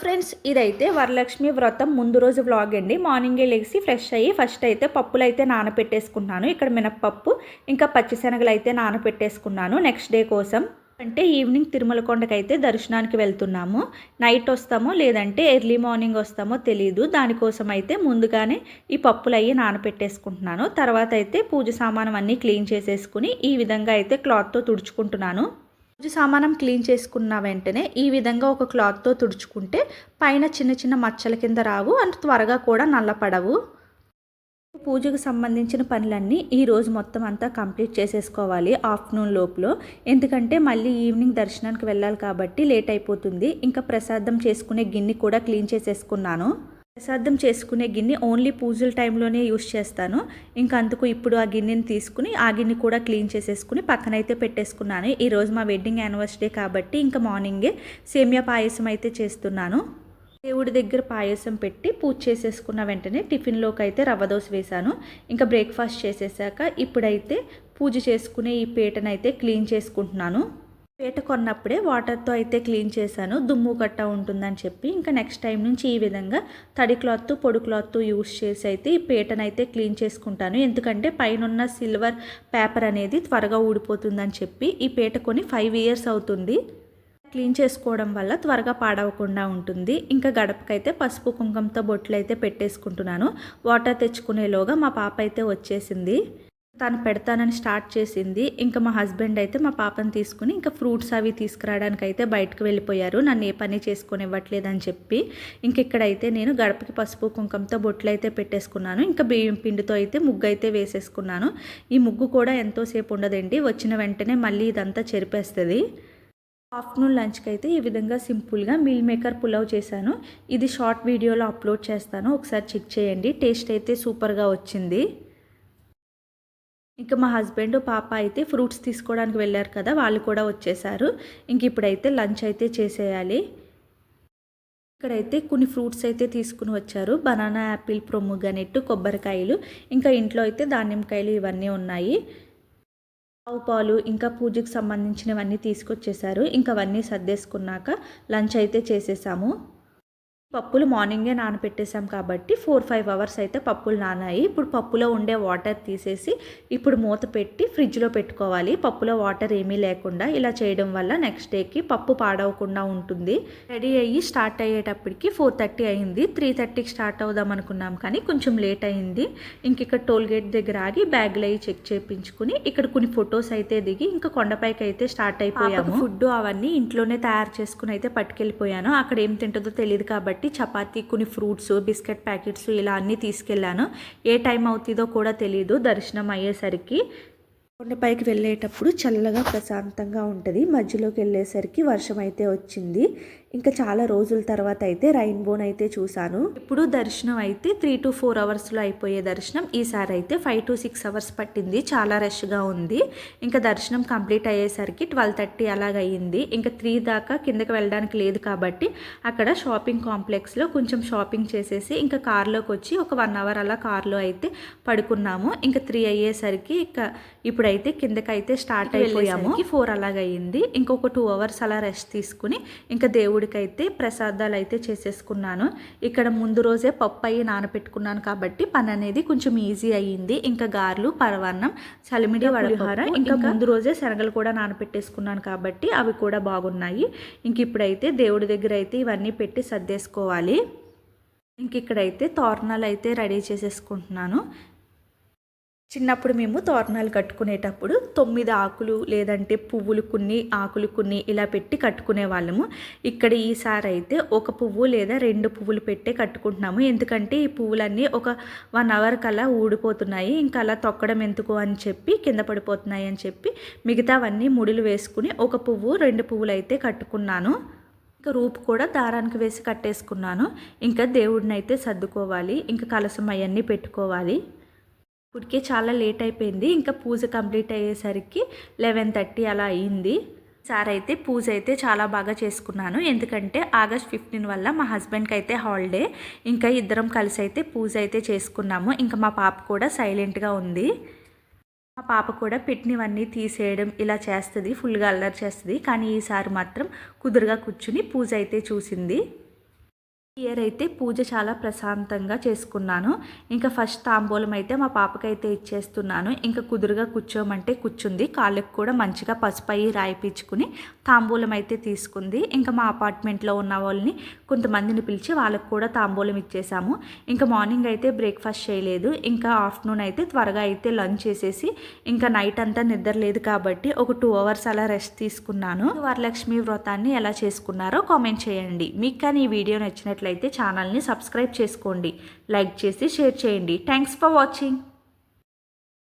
Friends ఇదైతే వరలక్ష్మి వ్రతం ముందు రోజు వ్లాగ్ అండి. మార్నింగే లేచి ఫ్రెష్ అయ్యి ఫస్ట్ అయితే పప్పులు అయితే నానపెట్టేసుకున్నాను. ఇక్కడ మినప్పప్పు ఇంకా పచ్చిశనగలు అయితే నానపెట్టేసుకున్నాను నెక్స్ట్ డే కోసం. అంటే ఈవినింగ్ తిరుమల కొండకైతే దర్శనానికి వెళ్తున్నాము. నైట్ వస్తామో లేదంటే ఎర్లీ మార్నింగ్ వస్తామో తెలియదు దానికోసం అయితే ముందుగానే ఈ పప్పులు అయ్యి నానపెట్టేసుకుంటున్నాను. తర్వాత అయితే పూజ సామానం అన్నీ క్లీన్ చేసేసుకుని ఈ విధంగా అయితే క్లాత్తో తుడుచుకుంటున్నాను. సామానం క్లీన్ చేసుకున్న వెంటనే ఈ విధంగా ఒక క్లాత్తో తుడుచుకుంటే పైన చిన్న చిన్న మచ్చల కింద రావు అండ్ త్వరగా కూడా నల్లపడవు. పూజకు సంబంధించిన పనులన్నీ ఈరోజు మొత్తం అంతా కంప్లీట్ చేసేసుకోవాలి ఆఫ్టర్నూన్ లోపల. ఎందుకంటే మళ్ళీ ఈవినింగ్ దర్శనానికి వెళ్ళాలి కాబట్టి లేట్ అయిపోతుంది. ఇంకా ప్రసాదం చేసుకునే గిన్నె కూడా క్లీన్ చేసేసుకున్నాను. ప్రసాదం చేసుకునే గిన్నె ఓన్లీ పూజల టైంలోనే యూస్ చేస్తాను. ఇంకా అందుకు ఇప్పుడు ఆ గిన్నెని తీసుకుని ఆ గిన్నె కూడా క్లీన్ చేసేసుకుని పక్కనైతే పెట్టేసుకున్నాను. ఈరోజు మా వెడ్డింగ్ యానివర్సరీ కాబట్టి ఇంకా మార్నింగే సేమియా పాయసం అయితే చేస్తున్నాను. దేవుడి దగ్గర పాయసం పెట్టి పూజ చేసేసుకున్న వెంటనే టిఫిన్లోకి అయితే రవ్వ దోశ వేశాను. ఇంకా బ్రేక్ఫాస్ట్ చేసేసాక ఇప్పుడైతే పూజ చేసుకునే ఈ పీటనైతే క్లీన్ చేసుకుంటున్నాను. పీట కొన్నప్పుడే వాటర్తో అయితే క్లీన్ చేశాను. దుమ్ము కట్ట ఉంటుందని చెప్పి ఇంకా నెక్స్ట్ టైం నుంచి ఈ విధంగా తడి క్లాత్ పొడి క్లాత్ యూస్ చేసి అయితే ఈ పీటనైతే క్లీన్ చేసుకుంటాను. ఎందుకంటే పైన సిల్వర్ పేపర్ అనేది త్వరగా ఊడిపోతుందని చెప్పి ఈ పీట కొని ఫైవ్ ఇయర్స్ అవుతుంది. క్లీన్ చేసుకోవడం వల్ల త్వరగా పాడవకుండా ఉంటుంది. ఇంకా గడపకైతే పసుపు కుంకుమతో బొట్లు అయితే పెట్టేసుకుంటున్నాను. వాటర్ తెచ్చుకునేలోగా మా పాప అయితే వచ్చేసింది. తను పెడతానని స్టార్ట్ చేసింది. ఇంకా మా హస్బెండ్ అయితే మా పాపని తీసుకుని ఇంకా ఫ్రూట్స్ అవి తీసుకురావడానికి అయితే బయటకు వెళ్ళిపోయారు. నన్ను ఏ పని చేసుకొని ఇవ్వట్లేదని చెప్పి ఇంకెక్కడైతే నేను గడపకి పసుపు కుంకంతో బొట్లు అయితే పెట్టేసుకున్నాను. ఇంకా బియ్యం పిండితో అయితే ముగ్గు అయితే వేసేసుకున్నాను. ఈ ముగ్గు కూడా ఎంతోసేపు ఉండదండి. వచ్చిన వెంటనే మళ్ళీ ఇదంతా చెరిపేస్తుంది. ఆఫ్టర్నూన్ లంచ్కి అయితే ఈ విధంగా సింపుల్గా మీల్ మేకర్ పులావ్ చేశాను. ఇది షార్ట్ వీడియోలో అప్లోడ్ చేస్తాను. ఒకసారి చెక్ చేయండి. టేస్ట్ అయితే సూపర్గా వచ్చింది. ఇంకా మా హస్బెండ్ పాప అయితే ఫ్రూట్స్ తీసుకోవడానికి వెళ్ళారు కదా వాళ్ళు కూడా వచ్చేసారు. ఇంక ఇప్పుడైతే లంచ్ అయితే చేసేయాలి. ఇక్కడైతే కొన్ని ఫ్రూట్స్ అయితే తీసుకుని వచ్చారు. బనానా యాపిల్ ప్రొమ్ముగనెట్టు కొబ్బరికాయలు ఇంకా ఇంట్లో అయితే దానిమ్మకాయలు ఇవన్నీ ఉన్నాయి. ఆవు పాలు ఇంకా పూజకు సంబంధించినవన్నీ తీసుకొచ్చేసారు. ఇంకా అవన్నీ సర్దేసుకున్నాక లంచ్ అయితే చేసేసాము. పప్పులు మార్నింగే నానపెట్టేసాం కాబట్టి ఫోర్ ఫైవ్ అవర్స్ అయితే పప్పులు నానాయి. ఇప్పుడు పప్పులో ఉండే వాటర్ తీసేసి ఇప్పుడు మూత పెట్టి ఫ్రిడ్జ్లో పెట్టుకోవాలి. పప్పులో వాటర్ ఏమీ లేకుండా ఇలా చేయడం వల్ల నెక్స్ట్ డేకి పప్పు పాడవకుండా ఉంటుంది. రెడీ అయ్యి స్టార్ట్ అయ్యేటప్పటికి ఫోర్ థర్టీ అయింది. త్రీ థర్టీకి స్టార్ట్ అవుదాం అనుకున్నాం కానీ కొంచెం లేట్ అయింది. ఇంక ఇక్కడ టోల్ గేట్ దగ్గర ఆగి బ్యాగ్లు అయ్యి చెక్ చేయించుకుని ఇక్కడ కొన్ని ఫొటోస్ అయితే దిగి ఇంకా కొండపైకి అయితే స్టార్ట్ అయిపోయాము. ఫుడ్ అవన్నీ ఇంట్లోనే తయారు చేసుకుని అయితే పట్టుకెళ్ళిపోయాను. అక్కడ ఏం తింటుందో తెలియదు కాబట్టి కాబట్టి చపాతీ కొన్ని ఫ్రూట్స్ బిస్కెట్ ప్యాకెట్స్ ఇలా అన్నీ తీసుకెళ్ళాను. ఏ టైం అవుతుందో కూడా తెలియదు దర్శనం అయ్యేసరికి కొండపైకి వెళ్ళేటప్పుడు చల్లగా ప్రశాంతంగా ఉంటుంది. మధ్యలోకి వెళ్ళేసరికి వర్షం అయితే వచ్చింది. ఇంకా చాలా రోజుల తర్వాత అయితే రైన్బోన్ అయితే చూశాను. ఇప్పుడు దర్శనం అయితే త్రీ టు ఫోర్ అవర్స్లో అయిపోయే దర్శనం. ఈసారి అయితే ఫైవ్ టు సిక్స్ అవర్స్ పట్టింది. చాలా రష్గా ఉంది. ఇంకా దర్శనం కంప్లీట్ అయ్యేసరికి ట్వెల్వ్ థర్టీ అలాగయ్యింది ఇంకా త్రీ దాకా కిందకి వెళ్ళడానికి లేదు కాబట్టి అక్కడ షాపింగ్ కాంప్లెక్స్లో కొంచెం షాపింగ్ చేసేసి ఇంకా కార్లోకి వచ్చి ఒక వన్ అవర్ అలా కార్లో అయితే పడుకున్నాము. ఇంకా త్రీ అయ్యేసరికి ఇంకా ఇప్పుడైతే కిందకైతే స్టార్ట్ అయిపోయాము. ఫోర్ అలాగయ్యింది ఇంకొక టూ అవర్స్ అలా రెస్ట్ తీసుకుని ఇంకా దేవుడి దేవుడికైతే ప్రసాదాలు అయితే చేసేసుకున్నాను. ఇక్కడ ముందు రోజే పప్పు అయ్యి నానపెట్టుకున్నాను కాబట్టి పని అనేది కొంచెం ఈజీ అయ్యింది. ఇంకా గారెలు పరవాన్నం చలిమిడి వడహార ఇంకా ముందు రోజే శనగలు కూడా నానపెట్టేసుకున్నాను కాబట్టి అవి కూడా బాగున్నాయి. ఇంక ఇప్పుడైతే దేవుడి దగ్గర అయితే ఇవన్నీ పెట్టి సర్దేసుకోవాలి. ఇంక ఇక్కడైతే తోరణాలు అయితే రెడీ చేసేసుకుంటున్నాను. చిన్నప్పుడు మేము తోరణాలు కట్టుకునేటప్పుడు తొమ్మిది ఆకులు లేదంటే పువ్వులు కొన్ని ఆకులు కొన్ని ఇలా పెట్టి కట్టుకునే వాళ్ళము. ఇక్కడ ఈసారి అయితే ఒక పువ్వు లేదా రెండు పువ్వులు పెట్టే కట్టుకుంటున్నాము. ఎందుకంటే ఈ పువ్వులన్నీ ఒక వన్ అవర్ కల్లా ఊడిపోతున్నాయి. ఇంకా అలా తొక్కడం ఎందుకు అని చెప్పి కింద పడిపోతున్నాయి అని చెప్పి మిగతావన్నీ ముడులు వేసుకుని ఒక పువ్వు రెండు పువ్వులు అయితే కట్టుకున్నాను. ఇంకా రూపు కూడా దారానికి వేసి కట్టేసుకున్నాను. ఇంకా దేవుడిని అయితే సర్దుకోవాలి. ఇంకా కలసం అవన్నీ పెట్టుకోవాలి. ఇప్పటికే చాలా లేట్ అయిపోయింది. ఇంకా పూజ కంప్లీట్ అయ్యేసరికి లెవెన్ థర్టీ అలా అయింది. సార్ అయితే పూజ అయితే చాలా బాగా చేసుకున్నాను. ఎందుకంటే ఆగస్ట్ ఫిఫ్టీన్ వల్ల మా హస్బెండ్కి అయితే హాలిడే ఇంకా ఇద్దరం కలిసి అయితే పూజ అయితే చేసుకున్నాము. ఇంకా మా పాప కూడా సైలెంట్గా ఉంది. మా పాప కూడా పెట్టినవన్నీ తీసేయడం ఇలా చేస్తుంది. ఫుల్గా అల్లరి చేస్తుంది. కానీ ఈసారి మాత్రం కుదురుగా కూర్చుని పూజ అయితే చూసింది. ఇయర్ అయితే పూజ చాలా ప్రశాంతంగా చేసుకున్నాను. ఇంకా ఫస్ట్ తాంబూలం అయితే మా పాపకైతే ఇచ్చేస్తున్నాను. ఇంకా కుదురుగా కూర్చోమంటే కూర్చుంది. కాళ్ళకి కూడా మంచిగా పసుపు అయ్యి రాయిపించుకుని తాంబూలం అయితే తీసుకుంది. ఇంకా మా అపార్ట్మెంట్లో ఉన్న వాళ్ళని కొంతమందిని పిలిచి వాళ్ళకు కూడా తాంబూలం ఇచ్చేసాము. ఇంకా మార్నింగ్ అయితే బ్రేక్ఫాస్ట్ చేయలేదు. ఇంకా ఆఫ్టర్నూన్ అయితే త్వరగా అయితే లంచ్ చేసేసి ఇంకా నైట్ అంతా నిద్ర లేదు కాబట్టి ఒక టూ అవర్స్ అలా రెస్ట్ తీసుకున్నాను. వరలక్ష్మి వ్రతాన్ని ఎలా చేసుకున్నారో కామెంట్ చేయండి. మీకు కానీ ఈ వీడియో నచ్చినట్లు నచ్చినట్లయితే ఛానల్ని సబ్స్క్రైబ్ చేసుకోండి. లైక్ చేసి షేర్ చేయండి. Thanks for watching